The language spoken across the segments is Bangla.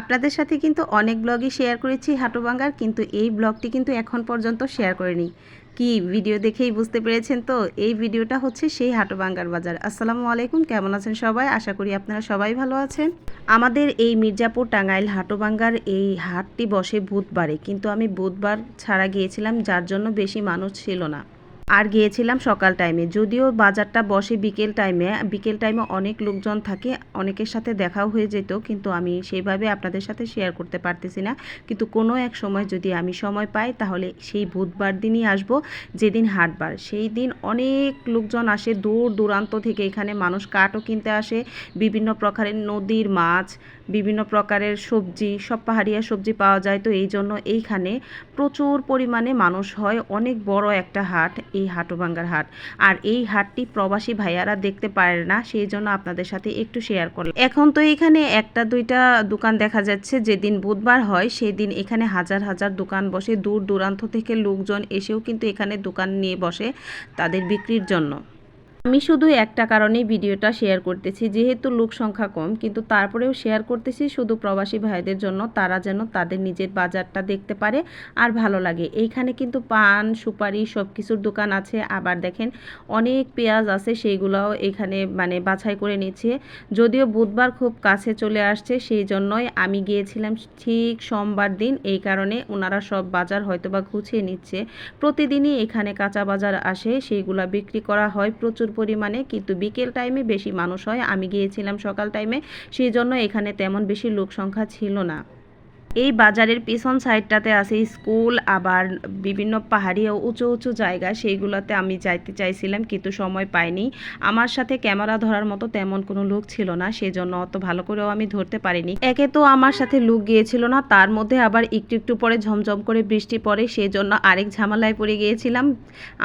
আপনাদের সাথে কিন্তু অনেক ব্লগই শেয়ার করেছি হাটুবাঙ্গার, কিন্তু এই ব্লগটি কিন্তু এখন পর্যন্ত শেয়ার করিনি। কি ভিডিও দেখেই বুঝতে পেরেছেন তো? এই ভিডিওটা হচ্ছে সেই হাটুবাঙ্গার বাজার। আসসালামু আলাইকুম, কেমন আছেন সবাই? আশা করি আপনারা সবাই ভালো আছেন। আমাদের এই মির্জাপুর টাঙ্গাইল হাটুবাঙ্গার এই হাটটি বসে বুধবারে, কিন্তু আমি বুধবার ছাড়া গিয়েছিলাম, যার জন্য বেশি মানুষ ছিল না। আর গিয়েছিলাম সকাল টাইমে যদিও বাজারটা বসে বিকেল টাইমে বিকেল টাইমে অনেক লোকজন থাকে, অনেকের সাথে দেখাও হয়ে যেত, কিন্তু আমি সেইভাবে আপনাদের সাথে শেয়ার করতে পারতেছি না। কিন্তু কোনো এক সময় যদি আমি সময় পাই, তাহলে সেই বুধবার দিনই আসব, যেদিন হাটবার। সেই দিন অনেক লোকজন আসে, দূর দূরান্ত থেকে এখানে মানুষ কাঠও কিনতে আসে, বিভিন্ন প্রকারের নদীর মাছ বিভিন্ন প্রকারের সবজি, সব পাহাড়িয়া সবজি পাওয়া যায়। তো এই জন্য এইখানে প্রচুর পরিমাণে মানুষ হয়। অনেক বড় একটা হাট, এই হাটুভাঙ্গার হাট। আর এই হাটটি প্রবাসী ভাইয়ারা দেখতে পারে না, সেই জন্য আপনাদের সাথে একটু শেয়ার করলাম। এখন তো এখানে একটা, দুইটা দোকান দেখা যাচ্ছে। যেদিন বুধবার হয় সেই দিন এখানে হাজার হাজার দোকান বসে। দূর দূরান্ত থেকে লোকজন এসেও কিন্তু এখানে দোকান নিয়ে বসে তাদের বিক্রির জন্য। আমি শুধু একটা কারণেই ভিডিওটা শেয়ার করতেছি, যেহেতু লোক সংখ্যা কম, কিন্তু তারপরেও শেয়ার করতেছি শুধু প্রবাসী ভাইদের জন্য, তারা যেন তাদের নিজের বাজারটা দেখতে পারে আর ভালো লাগে। এইখানে কিন্তু পান, সুপারি সব কিছুর দোকান আছে, আবার দেখেন অনেক পেঁয়াজ আছে, সেইগুলোও এখানে মানে বাছাই করে নিচ্ছে। যদিও বুধবার খুব কাছে চলে আসছে, সেই জন্যই আমি গিয়েছিলাম ঠিক সোমবার দিন, এই কারণে ওনারা সব বাজার হয়তো বা গুছিয়ে নিচ্ছে। প্রতিদিনই এখানে কাঁচা বাজার আসে, সেইগুলা বিক্রি করা হয় প্রচুর পরিমাণে, কিন্তু বিকেল টাইমে বেশি মানুষ হয়। আমি গিয়েছিলাম সকাল টাইমে সেই জন্য এখানে তেমন বেশি লোক সংখ্যা ছিল না। এই বাজারের পিছন সাইডটাতে আছে স্কুল, আবার বিভিন্ন পাহাড়ি ও উঁচু উঁচু জায়গা। সেইগুলোতে আমি যাইতে চাইছিলাম, কিন্তু সময় পাইনি। আমার সাথে ক্যামেরা ধরার মতো তেমন কোনো লোক ছিল না, সেজন্য অত ভালো করেও আমি ধরতে পারিনি। একে তো আমার সাথে লোক গিয়েছিল না, তার মধ্যে আবার একটু একটু পরে ঝমঝম করে বৃষ্টি পড়ে সেই সেজন্য আরেক ঝামেলায় পড়ে গিয়েছিলাম।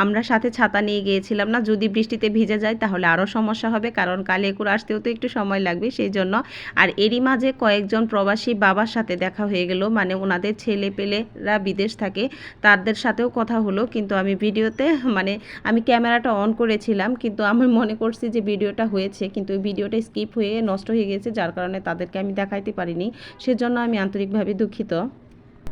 আমরা সাথে ছাতা নিয়ে গিয়েছিলাম না, যদি বৃষ্টিতে ভিজে যায় তাহলে আরও সমস্যা হবে, কারণ কালিয়াকুর আসতেও তো একটু সময় লাগবে সেই জন্য আর এরই মাঝে কয়েকজন প্রবাসী বাবার সাথে দেখা হয়ে গেল। মানে ওনাদের ছেলে পেলেরা বিদেশ থাকে, তাদের সাথেও কথা হলো। কিন্তু আমি ভিডিওতে মানে আমি ক্যামেরাটা অন করেছিলাম, কিন্তু আমি মনে করছি যে ভিডিওটা হয়েছে। কিন্তু ভিডিওটা স্কিপ হয়ে নষ্ট হয়ে গেছে, যার কারণে তাদেরকে আমি দেখাইতে পারিনি। সেজন্য আমি আন্তরিকভাবে দুঃখিত।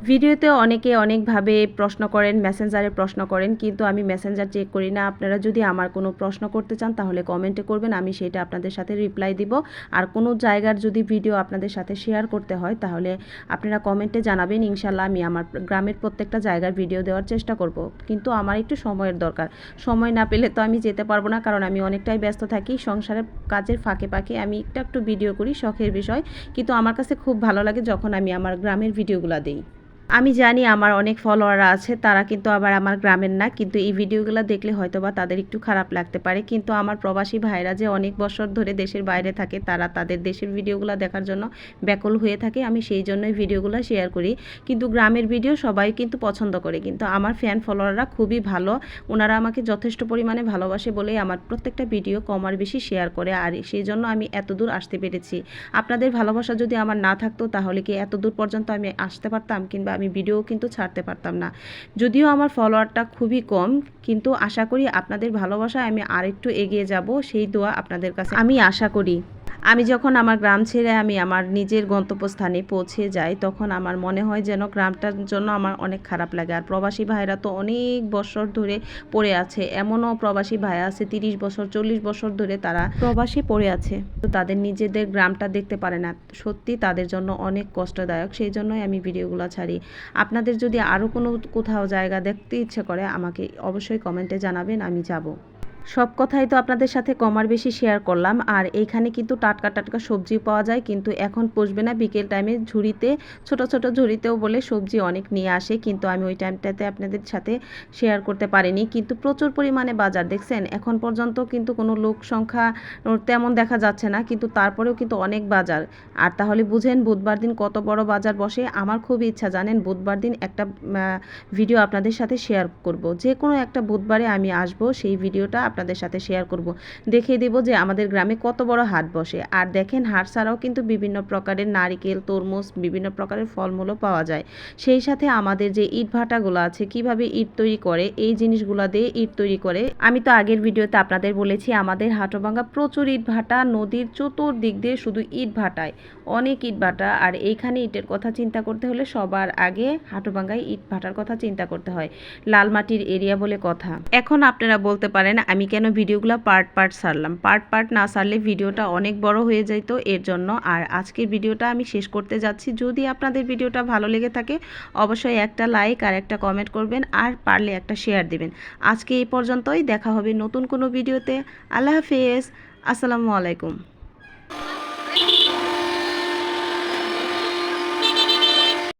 ভিডিওতে অনেকে অনেকভাবে প্রশ্ন করেন, মেসেঞ্জারে প্রশ্ন করেন, কিন্তু আমি মেসেঞ্জার চেক করি না। আপনারা যদি আমার কোনো প্রশ্ন করতে চান, তাহলে কমেন্টে করবেন, আমি সেটা আপনাদের সাথে রিপ্লাই দিব। আর কোনো জায়গার যদি ভিডিও আপনাদের সাথে শেয়ার করতে হয়, তাহলে আপনারা কমেন্টে জানাবেন, ইনশাল্লাহ আমি আমার গ্রামের প্রত্যেকটা জায়গার ভিডিও দেওয়ার চেষ্টা করব। কিন্তু আমার একটু সময়ের দরকার। সময় না পেলে তো আমি যেতে পারব না, কারণ আমি অনেকটাই ব্যস্ত থাকি। সংসারের কাজের ফাঁকে ফাঁকে আমি একটু একটু ভিডিও করি, শখের বিষয়। কিন্তু আমার কাছে খুব ভালো লাগে যখন আমি আমার গ্রামের ভিডিওগুলো দিই। আমি জানি আমার অনেক ফলোয়াররা আছে, তারা কিন্তু আবার আমার গ্রামের না, কিন্তু এই ভিডিওগুলো দেখলে হয়তো বা তাদের একটু খারাপ লাগতে পারে। কিন্তু আমার প্রবাসী ভাইরা যে অনেক বছর ধরে দেশের বাইরে থাকে, তারা তাদের দেশের ভিডিওগুলো দেখার জন্য ব্যাকুল হয়ে থাকে। আমি সেই জন্যই ভিডিওগুলো শেয়ার করি। কিন্তু গ্রামের ভিডিও সবাই কিন্তু পছন্দ করে। কিন্তু আমার ফ্যান ফলোয়াররা খুবই ভালো। ওনারা আমাকে যথেষ্ট পরিমাণে ভালোবাসে বলেই আমার প্রত্যেকটা ভিডিও কম আর বেশি শেয়ার করে। আর সেই জন্য আমি এত দূর আসতে পেরেছি। আপনাদের ভালোবাসা যদি আমার না থাকতো, তাহলে কি এত দূর পর্যন্ত আমি আসতে পারতাম? কিংবা আমি ভিডিও কিন্তু ছাড়তে পারতাম না। যদিও আমার ফলোয়ারটা খুবই কম, কিন্তু আশা করি আপনাদের ভালোবাসায় আমি আরেকটু এগিয়ে যাব, সেই দোয়া আপনাদের কাছে। আমি আশা করি আমি যখন আমার গ্রাম ছেড়ে আমি আমার নিজের গন্তব্যস্থানে পৌঁছে যাই, তখন আমার মনে হয় যেন গ্রামটার জন্য আমার অনেক খারাপ লাগে। আর প্রবাসী ভাইরা তো অনেক বছর ধরে পড়ে আছে। এমনও প্রবাসী ভাই আছে, তিরিশ বছর, চল্লিশ বছর ধরে তারা প্রবাসী পড়ে আছে। তো তাদের নিজেদের গ্রামটা দেখতে পারে না। সত্যি তাদের জন্য অনেক কষ্টদায়ক। সেই জন্যই আমি ভিডিওগুলো ছাড়ি। আপনাদের যদি আরও কোনো কোথাও জায়গা দেখতে ইচ্ছে করে, আমাকে অবশ্যই কমেন্টে জানাবেন, আমি যাব। সব কথাই তো আপনাদের সাথে কমার বেশি শেয়ার করলাম। আর এইখানে কিন্তু টাটকা টাটকা সবজি পাওয়া যায়, কিন্তু এখন পুষবে না। বিকেল টাইমে ঝুড়িতে, ছোট ছোট ঝুড়িতেও বলে সবজি অনেক নিয়ে আসে, কিন্তু আমি ওই টাইমটাতে আপনাদের সাথে শেয়ার করতে পারিনি। কিন্তু প্রচুর পরিমাণে বাজার, দেখছেন? এখন পর্যন্ত কিন্তু কোনো লোক সংখ্যা তেমন দেখা যাচ্ছে না, কিন্তু তারপরেও কিন্তু অনেক বাজার। আর তাহলে বুঝেন, বুধবার দিন কত বড় বাজার বসে? আমার খুব ইচ্ছা, জানেন? বুধবার দিন একটা ভিডিও আপনাদের সাথে শেয়ার করব। যে কোনো একটা বুধবারে আমি আসব, সেই ভিডিওটা আপনাদের সাথে শেয়ার করব। দেখিয়ে দেব যে আমাদের গ্রামে কত বড় হাট বসে। আর দেখেন, হাট ছাড়াও কিন্তু বিভিন্ন প্রকারের নারিকেল, তরমুজ, বিভিন্ন প্রকারের ফলমূলও পাওয়া যায়। সেই সাথে আমাদের যে ইট ভাটাগুলো আছে, কীভাবে ইট তৈরি করে, এই জিনিসগুলো দিয়ে ইট তৈরি করে। আমি তো আগের ভিডিওতে আপনাদের বলেছি, আমাদের হাটভাঙ্গা প্রচুর ইট ভাটা, নদীর চতুর্দিক দিয়ে শুধু ইট ভাটায়। অনেক ইট ভাটা, আর এইখানে ইটের কথা চিন্তা করতে হলে সবার আগে হাটুভাঙ্গায় ইট ভাটার কথা চিন্তা করতে হয়। লাল মাটির এরিয়া বলে কথা। এখন আপনারা বলতে পারেন, আমি কেন ভিডিওগুলো পার্ট পার্ট সারলাম? পার্ট পার্ট না সারলে ভিডিওটা অনেক বড় হয়ে যেত এর জন্য। আর আজকের ভিডিওটা আমি শেষ করতে যাচ্ছি। যদি আপনাদের ভিডিওটা ভালো লেগে থাকে, অবশ্যই একটা লাইক আর একটা কমেন্ট করবেন আর পারলে একটা শেয়ার দেবেন। আজকে এই পর্যন্তই, দেখা হবে নতুন কোনো ভিডিওতে। আল্লাহ হাফেজ। আসসালামু আলাইকুম।